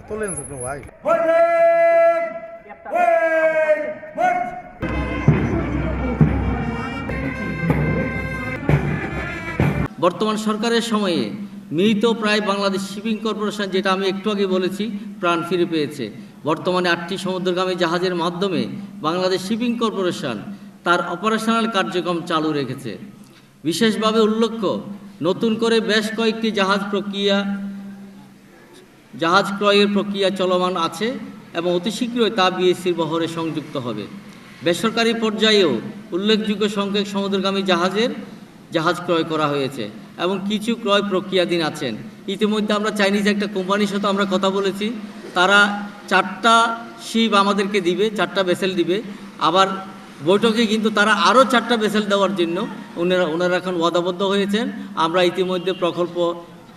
এত লেন্স আপনার ভাই বর্তমান সরকারের সময়ে মৃত প্রায় বাংলাদেশ শিপিং কর্পোরেশন, যেটা আমি একটু আগে বলেছি, প্রাণ ফিরে পেয়েছে। বর্তমানে আটটি সমুদ্রগামী জাহাজের মাধ্যমে বাংলাদেশ শিপিং কর্পোরেশন তার অপারেশনাল কার্যক্রম চালু রেখেছে। বিশেষভাবে উল্লেখ্য, নতুন করে বেশ কয়েকটি জাহাজ প্রক্রিয়া জাহাজ ক্রয়ের প্রক্রিয়া চলমান আছে এবং অতি শীঘ্রই তা বিএসসির বহরে সংযুক্ত হবে। বেসরকারি পর্যায়েও উল্লেখযোগ্য সংখ্যক সমুদ্রগামী জাহাজের জাহাজ ক্রয় করা হয়েছে এবং কিছু ক্রয় প্রক্রিয়াধীন আছেন। ইতিমধ্যে আমরা চাইনিজ একটা কোম্পানির সাথে আমরা কথা বলেছি। তারা চারটা শিপ আমাদেরকে দিবে, চারটা ভেসেল দিবে। আবার বৈঠকে কিন্তু তারা আরও চারটা ভেসেল দেওয়ার জন্য ওনারা ওনারা এখন ওয়াদাবদ্ধ হয়েছেন। আমরা ইতিমধ্যে প্রকল্প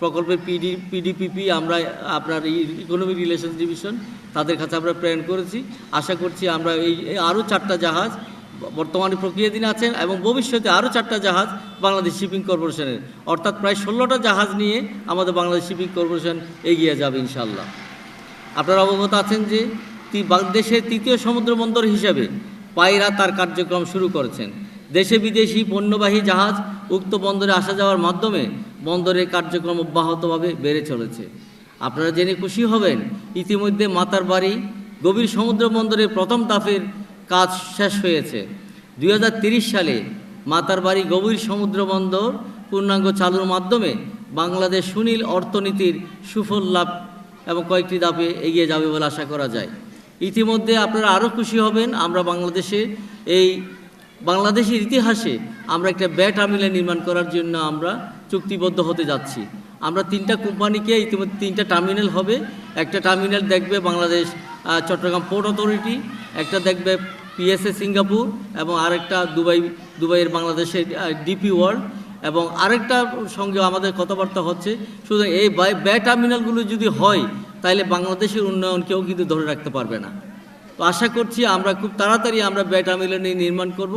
প্রকল্পের পিডি পিডিপিপি আমরা, আপনার ইকোনমিক রিলেশন ডিভিশন তাদের কাছে আমরা প্রেরণ করেছি। আশা করছি আমরা এই আরও চারটা জাহাজ বর্তমানে প্রক্রিয়াধীন আছেন এবং ভবিষ্যতে আরও চারটা জাহাজ বাংলাদেশ শিপিং কর্পোরেশনের অর্থাৎ প্রায় ষোলোটা জাহাজ নিয়ে আমাদের বাংলাদেশ শিপিং কর্পোরেশন এগিয়ে যাবে ইনশাল্লাহ আপনারা অবগত আছেন যে দেশের তৃতীয় সমুদ্র বন্দর হিসাবে পায়রা তার কার্যক্রম শুরু করেছেন। দেশে বিদেশি পণ্যবাহী জাহাজ উক্ত বন্দরে আসা যাওয়ার মাধ্যমে বন্দরের কার্যক্রম অব্যাহতভাবে বেড়ে চলেছে। আপনারা জেনে খুশি হবেন, ইতিমধ্যে মাতার বাড়ি গভীর সমুদ্র বন্দরের প্রথম দাফের কাজ শেষ হয়েছে। দুই সালে মাতার বাড়ি গভীর সমুদ্র বন্দর পূর্ণাঙ্গ চালুর মাধ্যমে বাংলাদেশ সুনীল অর্থনীতির সুফল লাভ এবং কয়েকটি ধাপে এগিয়ে যাবে বলে আশা করা যায়। ইতিমধ্যে আপনারা আরও খুশি হবেন, আমরা বাংলাদেশে এই বাংলাদেশের ইতিহাসে আমরা একটা ব্যাট টার্মিনাল নির্মাণ করার জন্য আমরা চুক্তিবদ্ধ হতে যাচ্ছি। আমরা তিনটা কোম্পানিকে ইতিমধ্যে তিনটা টার্মিনাল হবে। একটা টার্মিনাল দেখবে বাংলাদেশ চট্টগ্রাম পোর্ট অথরিটি, একটা দেখবে পিএসএ সিঙ্গাপুর এবং আরেকটা দুবাই, দুবাইয়ের বাংলাদেশের ডিপি ওয়ার্ল্ড এবং আরেকটা সঙ্গে আমাদের কথাবার্তা হচ্ছে শুধু এই ব্যয় টার্মিনালগুলো যদি হয় তাহলে বাংলাদেশের উন্নয়ন কেউ কিন্তু ধরে রাখতে পারবে না। তো আশা করছি আমরা খুব তাড়াতাড়ি আমরা ব্যয় টার্মিনাল নির্মাণ করব।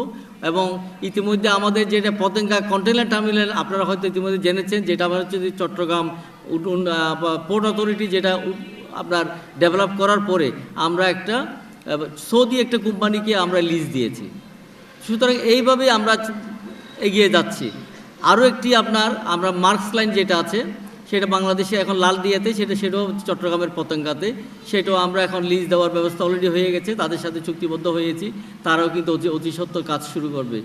এবং ইতিমধ্যে আমাদের যেটা পতেঙ্গা কন্টেনার টার্মিনাল আপনারা হয়তো ইতিমধ্যে জেনেছেন, যেটা আমার হচ্ছে চট্টগ্রাম পোর্ট অথরিটি যেটা আপনার ডেভেলপ করার পরে আমরা একটা সৌদি একটা কোম্পানিকে আমরা লিজ দিয়েছি। সুতরাং এইভাবে আমরা এগিয়ে যাচ্ছি। আরও একটি আপনার, আমরা মার্কস লাইন যেটা আছে সেটা বাংলাদেশে এখন লাল দিয়েতে, সেটা সেটাও চট্টগ্রামের পতঙ্গাতে, সেটাও আমরা এখন লিজ দেওয়ার ব্যবস্থা অলরেডি হয়ে গেছে, তাদের সাথে চুক্তিবদ্ধ হয়েছি, তারাও কিন্তু অতি অতি সত্য কাজ শুরু করবে।